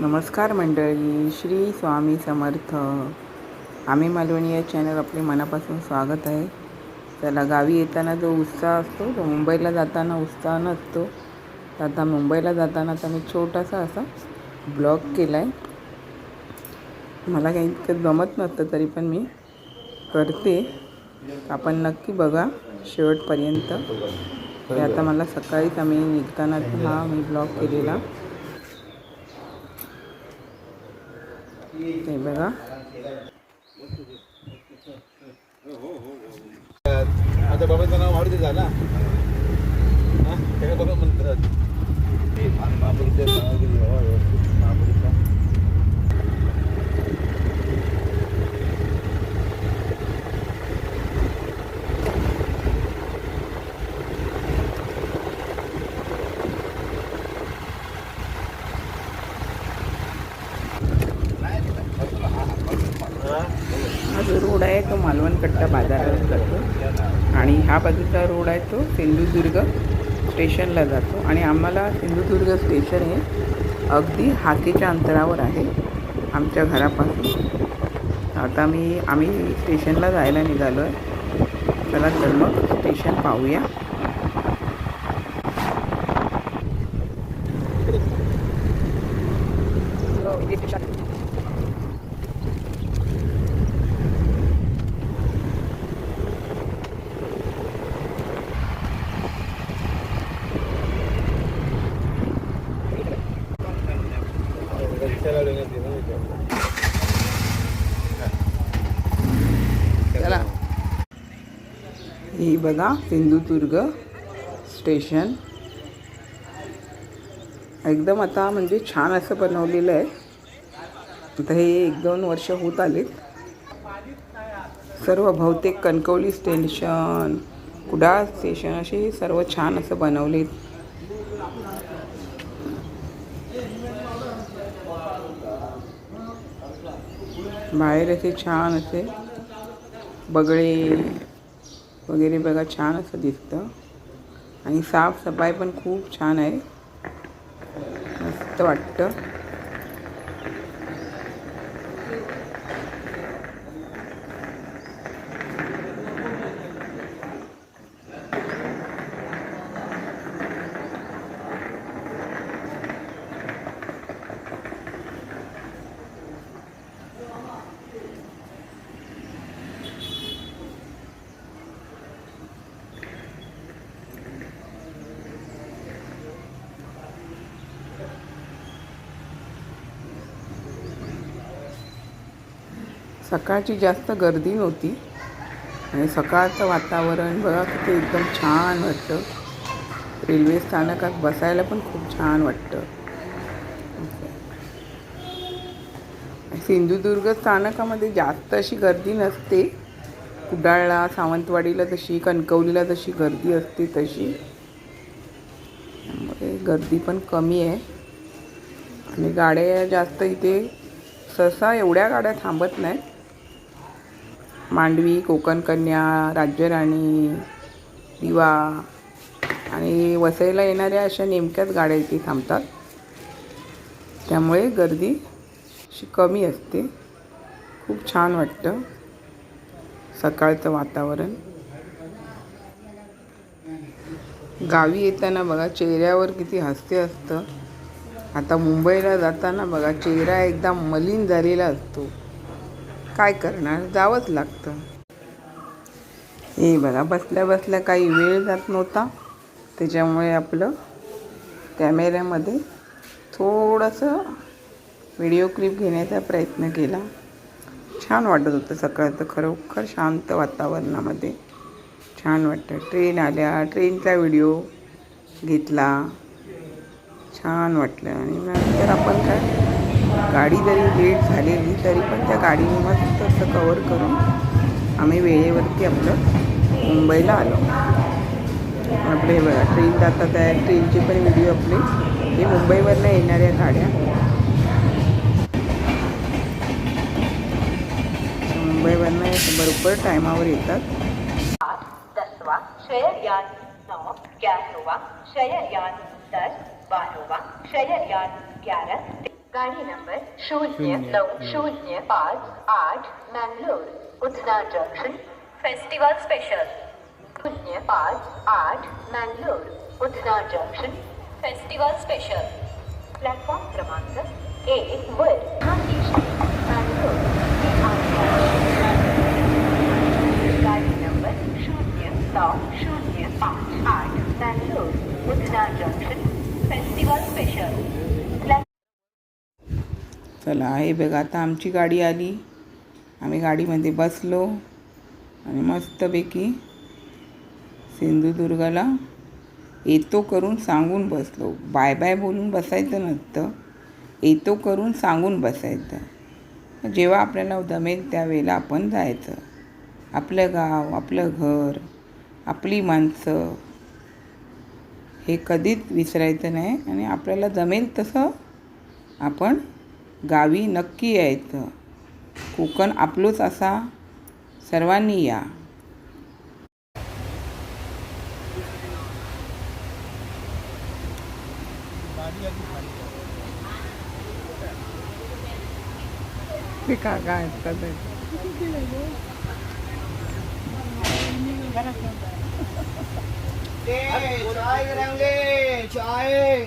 नमस्कार मंडळी श्री स्वामी समर्थ. आम्ही मालवणी या चॅनल आपले मनापासून स्वागत आहे. त्याला गावी येताना जो उत्साह असतो तो मुंबईला जाताना उत्साह नसतो तर आता मुंबईला जाताना तर मी छोटासा असा ब्लॉग केला आहे मला काही इतकं जमत नसतं तरी पण मी करते. आपण नक्की बघा शेवटपर्यंत. ते आता मला सकाळीच आम्ही निघताना हा मी ब्लॉग केलेला. ते बघा. आता बाबांचं नाव मारुती झाला. हा? त्याला बघा म्हणतात हे महापुरुषाचं नाव घेतलं बाबा व्यवस्थित. महापुरुषा. हा जो रोड आहे तो मालवण कट्टा बाजारात जातो. आणि हा बाजूचा रोड आहे तो सिंधुदुर्ग स्टेशनला जातो. आणि आम्हाला सिंधुदुर्ग स्टेशन हे अगदी हाकेच्या अंतरावर आहे आमच्या घरापासून. आता मी आम्ही स्टेशनला जायला निघालो आहे चला तर मग स्टेशन पाहूया. चला. ही बघा सिंधुदुर्ग स्टेशन. एकदम आता म्हणजे छान असं बनवलेलं आहे. आता हे एक दोन वर्ष होत आलेत. सर्व बहुतेक कणकवली स्टेशन कुडाळ स्टेशन असे सर्व छान असं बनवले बाहेर असे छान असे बगळे वगैरे बघा छान असं दिसतं. आणि साफसफाई पण खूप छान आहे. मस्त वाटतं. सकाळची जास्त गर्दी नव्हती. आणि सकाळचं वातावरण बघा किती एकदम छान वाटतं. रेल्वे स्थानकात बसायला पण खूप छान वाटतं. सिंधुदुर्ग स्थानकामध्ये जास्त अशी गर्दी नसते. कुडाळला सावंतवाडीला तशी कणकवलीला जशी गर्दी असते तशी. त्यामुळे गर्दी पण कमी आहे. आणि गाड्या जास्त इथे सहसा एवढ्या गाड्या थांबत नाहीत. मांडवी कोकण कन्या राज्यराणी दिवा आणि वसईला येणाऱ्या अशा नेमक्याच गाड्या इथे थांबतात. त्यामुळे गर्दी अशी कमी असते. खूप छान वाटतं. सकाळचं वातावरण. गावी येताना बघा चेहऱ्यावर किती हसते असतं. आता मुंबईला जाताना बघा चेहरा एकदम मलिन झालेला असतो. काय करणार? जावंच लागतं. हे बघा बसल्या बसल्या काही वेळ जात नव्हता. त्याच्यामुळे आपलं कॅमेऱ्यामध्ये थोडंसं व्हिडिओ क्लिप घेण्याचा प्रयत्न केला. छान वाटत होतं सकाळचं खरोखर शांत वातावरणामध्ये छान वाटतं. ट्रेन आल्या ट्रेनचा व्हिडिओ घेतला. छान वाटलं. आणि नंतर आपण काय गाडी जरी लेट झालेली तरी पण त्या गाडीने मस्त असं कवर करून आम्ही वेळेवरती आपलं मुंबईला आलो. आपले बघा ट्रेन जातात आहे ट्रेनचे पण व्हिडिओ आपले हे मुंबईवरनं येणाऱ्या गाड्या. मुंबईवरनं बरोबर टायमावर येतात. आठ दसवा शयनयान नौ ग्यारहवा शयनयान दस बारहवा शयनयान ग्यारह गाडी नंबर शून्य नऊ शून्य पाच आठ Mangalore Udhna junction festival special. शून्य पाच आठ Mangalore Udhna junction festival special. Platform क्रमांक एक वर हा स्टेशन मँगलोर हे आहे. गाडी नंबर शून्य नऊ शून्य पाच आठ Mangalore Udhna junction festival special plot चला हे बघा आता आमची गाडी आली. आम्ही गाडीमध्ये बसलो आणि मस्तपैकी सिंधुदुर्गाला येतो करून सांगून बसलो. बाय बाय बोलून बसायचं नसतं येतो करून सांगून बसायचं. जेव्हा आपल्याला जमेल त्यावेळेला आपण जायचं. आपलं गाव आपलं घर आपली माणसं हे कधीच विसरायचं नाही. आणि आपल्याला जमेल तसं आपण गावी नक्की यायचं कोकण आपलंच असा सर्वांनी या चाय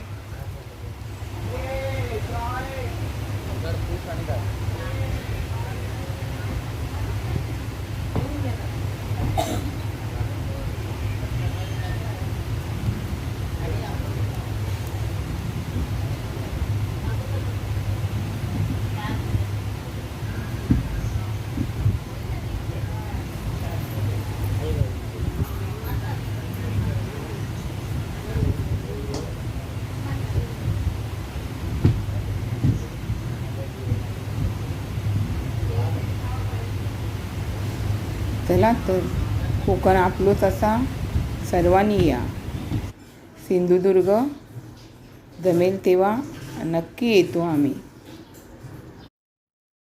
चला तर कोकण आपलोच असा. सर्वांनी या. सिंधुदुर्ग जमेल तेव्हा नक्की येतो आम्ही.